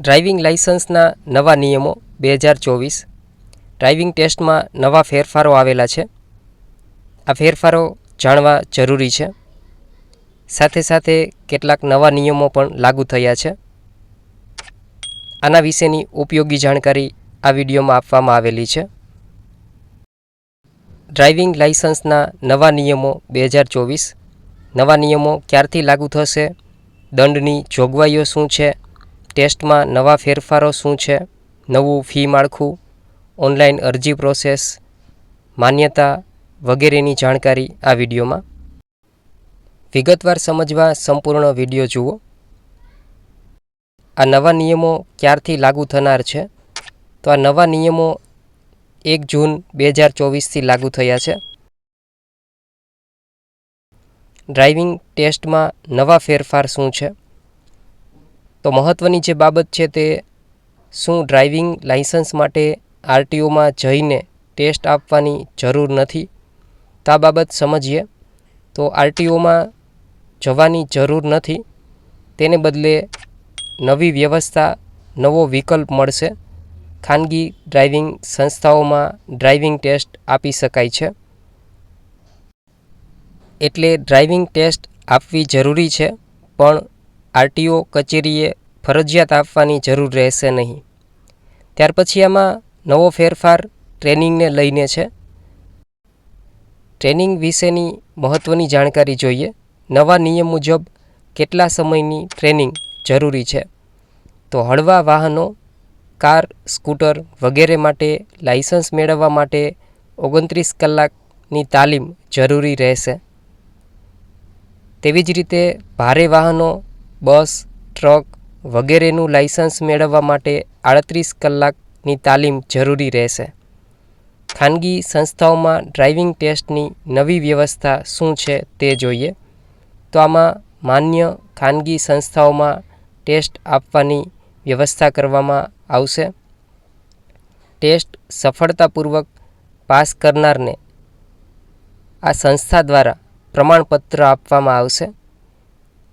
Driving લાઇસન્સના નવા નિયમો બે હજાર ચોવીસ. ડ્રાઇવિંગ ટેસ્ટમાં નવા ફેરફારો આવેલા છે. આ ફેરફારો જાણવા જરૂરી છે. સાથે સાથે કેટલાક નવા નિયમો પણ લાગુ થયા છે. આના વિશેની ઉપયોગી જાણકારી આ વિડીયોમાં આપવામાં આવેલી છે. ડ્રાઇવિંગ લાઇસન્સના નવા નિયમો બે હજાર ચોવીસ. નવા નિયમો ક્યારથી લાગુ થશે? દંડની જોગવાઈઓ શું છે? ટેસ્ટમાં નવા ફેરફારો શું છે? નવું ફી માળખું? ઓનલાઈન અરજી પ્રોસેસ? માન્યતા વગેરેની જાણકારી આ વિડીયોમાં. વિગતવાર સમજવા સંપૂર્ણ વીડિયો જુઓ. આ નવા નિયમો ક્યારથી લાગુ થનાર છે? તો આ નવા નિયમો એક જૂન બે હજાર ચોવીસથી લાગુ થયા છે. ડ્રાઇવિંગ ટેસ્ટમાં નવા ફેરફાર શું છે? તો મહત્ત્વની જે બાબત છે તે શું ડ્રાઇવિંગ લાઇસન્સ માટે આરટીઓમાં જઈને ટેસ્ટ આપવાની જરૂર નથી? તો આ બાબત સમજીએ. તો આરટીઓમાં જવાની જરૂર નથી. તેને બદલે નવી વ્યવસ્થા, નવો વિકલ્પ મળશે. ખાનગી ડ્રાઇવિંગ સંસ્થાઓમાં ડ્રાઇવિંગ ટેસ્ટ આપી શકાય છે. એટલે ડ્રાઇવિંગ ટેસ્ટ આપવી જરૂરી છે, પણ આરટીઓ કચેરીએ ફરજિયાત આપવાની જરૂર રહેશે નહીં. ત્યાર પછી આમાં નવો ફેરફાર ટ્રેનિંગને લઈને છે. ટ્રેનિંગ વિશેની મહત્ત્વની જાણકારી જોઈએ. નવા નિયમ મુજબ કેટલા સમયની ટ્રેનિંગ જરૂરી છે? તો હળવા વાહનો, કાર, સ્કૂટર વગેરે માટે લાઇસન્સ મેળવવા માટે ઓગણત્રીસ કલાકની તાલીમ જરૂરી રહેશે. તેવી જ રીતે ભારે વાહનો, બસ, ટ્રક વગેરેનું લાઇસન્સ મેળવવા માટે આડત્રીસ કલાકની તાલીમ જરૂરી રહેશે. ખાનગી સંસ્થાઓમાં ડ્રાઇવિંગ ટેસ્ટની નવી વ્યવસ્થા શું છે તે જોઈએ. તો આમાં માન્ય ખાનગી સંસ્થાઓમાં ટેસ્ટ આપવાની વ્યવસ્થા કરવામાં આવશે. ટેસ્ટ સફળતાપૂર્વક પાસ કરનારને આ સંસ્થા દ્વારા પ્રમાણપત્ર આપવામાં આવશે.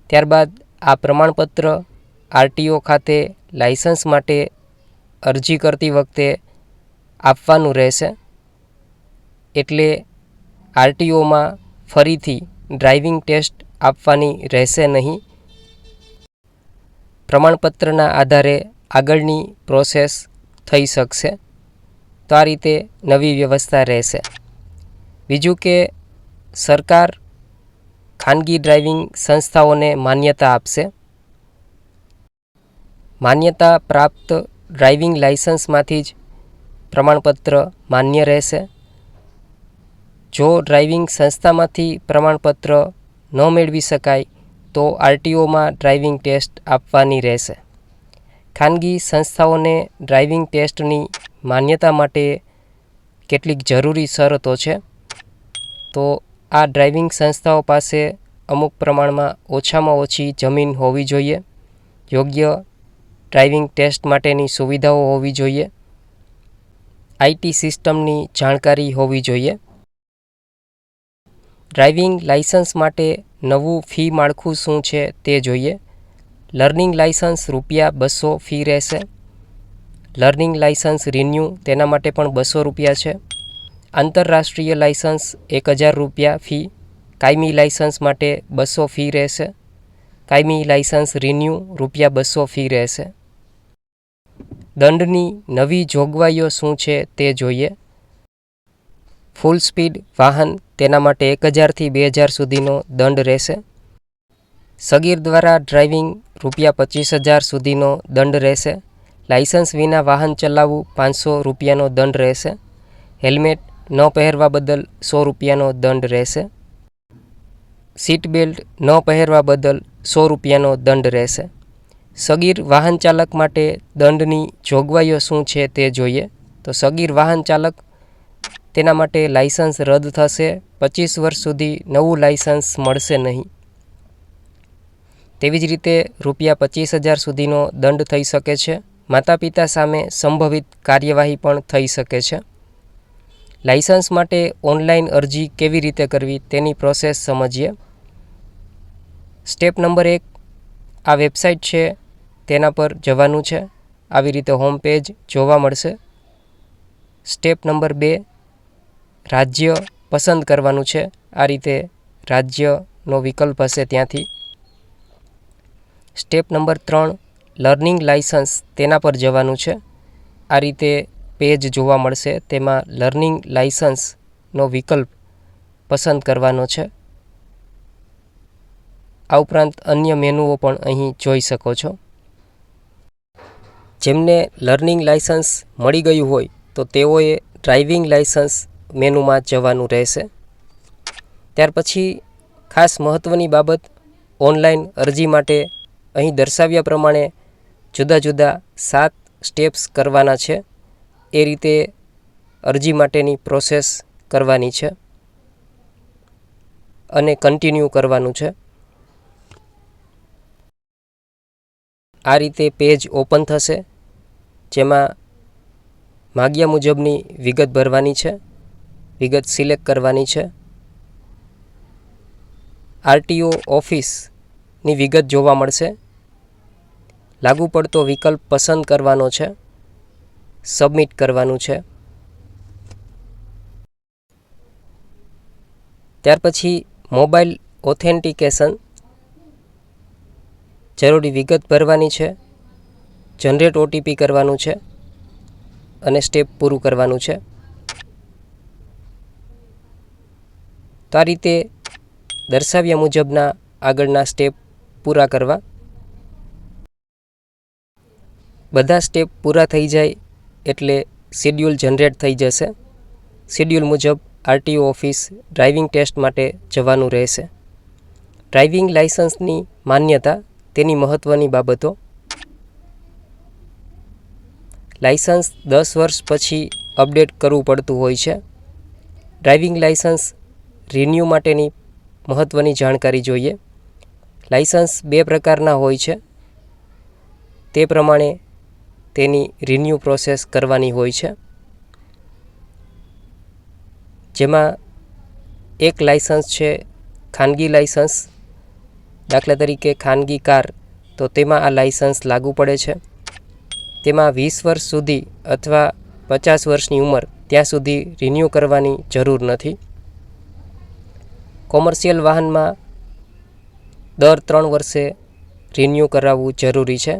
ત્યારબાદ આ પ્રમાણપત્ર આરટીઓ ખાતે લાઇસન્સ માટે અરજી કરતી વખતે આપવાનું રહેશે. એટલે આરટીઓમાં ફરીથી ડ્રાઇવિંગ ટેસ્ટ આપવાની રહેશે નહીં. પ્રમાણપત્રના આધારે આગળની પ્રોસેસ થઈ શકશે. તો આ રીતે નવી વ્યવસ્થા રહેશે. બીજું કે સરકાર ખાનગી ડ્રાઇવિંગ સંસ્થાઓને માન્યતા આપશે. માન્યતા પ્રાપ્ત ડ્રાઇવિંગ લાઇસન્સમાંથી જ પ્રમાણપત્ર માન્ય રહેશે. જો ડ્રાઇવિંગ સંસ્થામાંથી પ્રમાણપત્ર ન મેળવી શકાય, તો આરટીઓમાં ડ્રાઇવિંગ ટેસ્ટ આપવાની રહેશે. ખાનગી સંસ્થાઓને ડ્રાઇવિંગ ટેસ્ટની માન્યતા માટે કેટલીક જરૂરી શરતો છે. તો આ ડ્રાઇવિંગ સંસ્થાઓ પાસે અમુક પ્રમાણમાં ઓછામાં ઓછી જમીન હોવી જોઈએ. યોગ્ય ડ્રાઇવિંગ ટેસ્ટ માટેની સુવિધાઓ હોવી જોઈએ. આઈટી સિસ્ટમની જાણકારી હોવી જોઈએ. ડ્રાઇવિંગ લાઇસન્સ માટે નવું ફી માળખું શું છે તે જોઈએ. લર્નિંગ લાઇસન્સ રૂપિયા બસો ફી રહેશે. લર્નિંગ લાઇસન્સ રિન્યૂ તેના માટે પણ બસો રૂપિયા છે. આંતરરાષ્ટ્રીય લાઇસન્સ એક હજાર રૂપિયા ફી. કાયમી લાઇસન્સ માટે બસો ફી રહેશે. કાયમી લાઇસન્સ રિન્યૂ રૂપિયા બસો ફી રહેશે. દંડની નવી જોગવાઈઓ શું છે તે જોઈએ. ફૂલ સ્પીડ વાહન તેના માટે એક હજારથી બે હજાર સુધીનો દંડ રહેશે. સગીર દ્વારા ડ્રાઇવિંગ રૂપિયા પચીસ હજાર સુધીનો દંડ રહેશે. લાઇસન્સ વિના વાહન ચલાવવું પાંચસો રૂપિયાનો દંડ રહેશે. હેલ્મેટ ન પહેરવા બદલ સો રૂપિયાનો દંડ રહેશે. સીટ બેલ્ટ ન પહેરવા બદલ સો રૂપિયાનો દંડ રહેશે. સગીર વાહન ચાલક માટે દંડની જોગવાઈઓ શું છે તે જોઈએ. તો સગીર વાહન ચાલક તેના માટે લાઇસન્સ રદ થશે. પચીસ વર્ષ સુધી નવું લાઇસન્સ મળશે નહીં. તેવી જ રીતે રૂપિયા પચીસ હજાર સુધીનો દંડ થઈ શકે છે. માતા પિતા સામે સંભવિત કાર્યવાહી પણ થઈ શકે છે. લાઇસન્સ માટે ઓનલાઈન અરજી કેવી રીતે કરવી તેની પ્રોસેસ સમજીએ. સ્ટેપ નંબર એક, આ વેબસાઇટ છે તેના પર જવાનું છે. આવી રીતે હોમ પેજ જોવા મળશે. સ્ટેપ નંબર બે, રાજ્ય પસંદ કરવાનું છે. આ રીતે રાજ્યનો વિકલ્પ હશે ત્યાંથી. સ્ટેપ નંબર ત્રણ લર્નિંગ લાઇસન્સ તેના પર જવાનું છે. આ રીતે પેજ જોવા મળશે. તેમાં લર્નિંગ લાઇસન્સનો વિકલ્પ પસંદ કરવાનો છે. આ ઉપરાંત અન્ય મેનુઓ પણ અહીં જોઈ શકો છો. જેમને લર્નિંગ લાઇસન્સ મળી ગયું હોય, તો તેઓએ ડ્રાઇવિંગ લાઇસન્સ મેનુમાં જવાનું રહેશે. ત્યાર પછી, ખાસ મહત્ત્વની બાબત ઓનલાઈન અરજી માટે અહીં દર્શાવ્યા પ્રમાણે જુદા જુદા સાત સ્ટેપ્સ કરવાના છે. એ રીતે અરજી માટેની પ્રોસેસ કરવાની છે અને કન્ટિન્યુ કરવાનું છે. આ રીતે પેજ ઓપન થશે. જેમાં માગ્યા મુજબની વિગત ભરવાની છે, વિગત સિલેક્ટ કરવાની છે. આરટીઓ ઓફિસની વિગત જોવા મળશે. લાગુ પડતો વિકલ્પ પસંદ કરવાનો છે, સબમિટ કરવાનું છે. ત્યાર પછી મોબાઈલ ઓથેન્ટિકેશન જરૂરી વિગત ભરવાની છે. જનરેટ ઓટીપી કરવાનું છે અને સ્ટેપ પૂરું કરવાનું છે. તો આ રીતે દર્શાવ્યા મુજબના આગળના સ્ટેપ પૂરા કરવા. બધા સ્ટેપ પૂરા થઈ જાય એટલે શેડ્યુલ જનરેટ થઈ જશે. શેડ્યુલ મુજબ આરટીઓ ઓફિસ ડ્રાઇવિંગ ટેસ્ટ માટે જવાનું રહેશે. ડ્રાઇવિંગ લાઇસન્સની માન્યતા તેની મહત્ત્વની બાબતો લાઇસન્સ દસ વર્ષ પછી અપડેટ કરવું પડતું હોય છે. ડ્રાઇવિંગ લાઇસન્સ રિન્યૂ માટેની મહત્ત્વની જાણકારી જોઈએ. લાઇસન્સ બે પ્રકારના હોય છે. તે પ્રમાણે તેની રિન્યૂ પ્રોસેસ કરવાની હોય છે. જેમાં એક લાઇસન્સ છે ખાનગી લાઇસન્સ દાખલા તરીકે ખાનગી કાર, તો તેમાં આ લાઇસન્સ લાગુ પડે છે. તેમાં વીસ વર્ષ સુધી અથવા પચાસ વર્ષની ઉંમર ત્યાં સુધી રિન્યૂ કરવાની જરૂર નથી. કોમર્શિયલ વાહનમાં દર ત્રણ વર્ષે રિન્યૂ કરાવવું જરૂરી છે.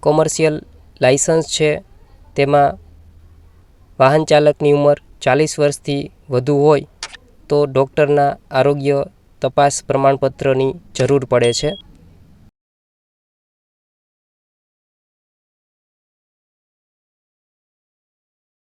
કોમર્શિયલ લાઇસન્સ છે, તેમાં વાહન ચાલકની ઉંમર ચાલીસ વર્ષથી વધુ હોય તો ડૉક્ટરના આરોગ્ય તપાસ પ્રમાણપત્રની જરૂર પડે છે.